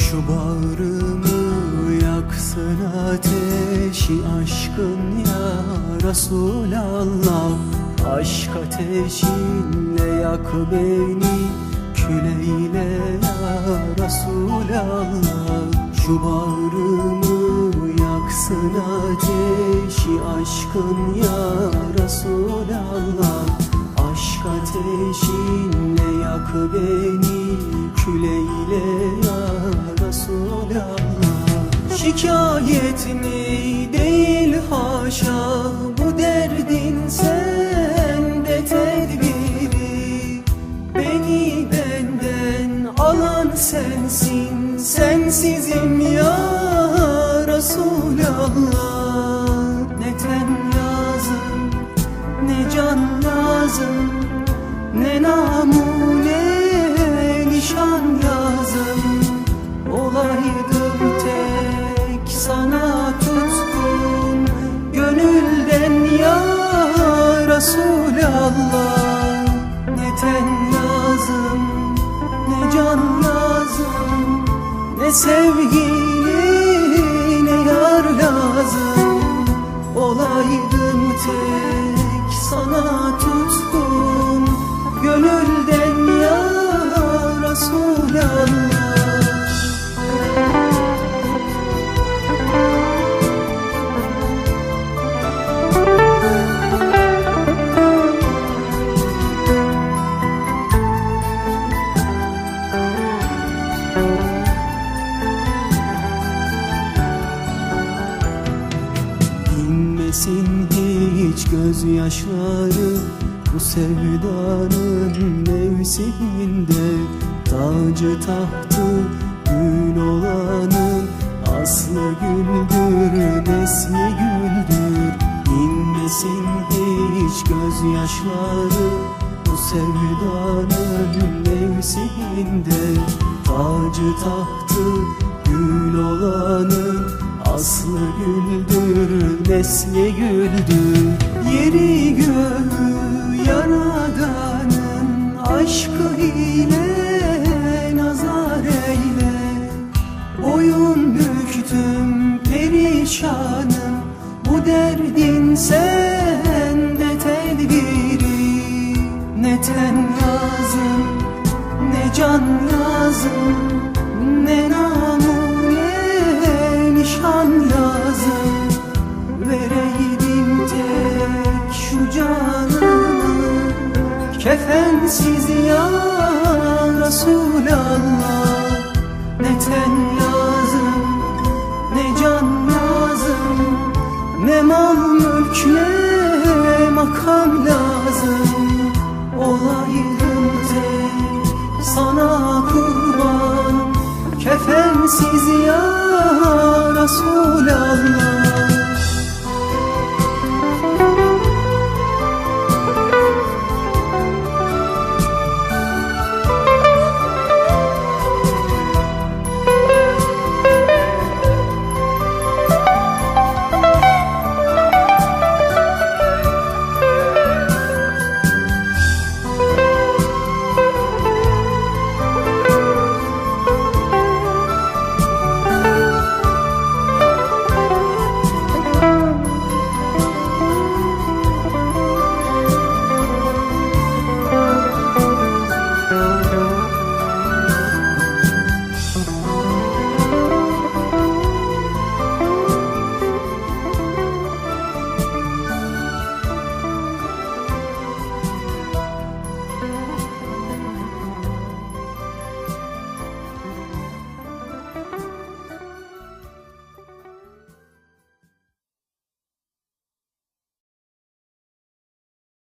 Şu bağrımı yaksın ateşi aşkın ya Resulallah. Aşk ateşinle yak beni küleyle ya Resulallah. Şu bağrımı yaksın ateşi aşkın ya Resulallah. Aşk ateşinle yak beni küleyle ya Resulallah Şikayet mi değil haşa bu derdin sende tedbiri. Beni benden alan sensin sensizim ya Resulallah Ne ten lazım ne can lazım Ne sevgili ne yar lazım. Olaydım tek Dinmesin hiç gözyaşları Bu sevdanın mevsiminde. Tacı tahtı gül olanın Aslı güldür, nesli güldür. Dinmesin hiç gözyaşları Bu sevdanın mevsiminde. Tacı tahtı gül olanın Aslı güldür, nesli güldür. Yeri göğü yaradanın Aşkı ile nazar eyle. Boyun büktüm perişanım Bu derdin sende tedbiri. Ne ten lazım ne can lazım şu canımı Kefensiz ya Resulallah. Ne ten lazım ne can lazım Ne mal mülk ne makam lazım. Olaydım tek sana kurban Kefensiz ya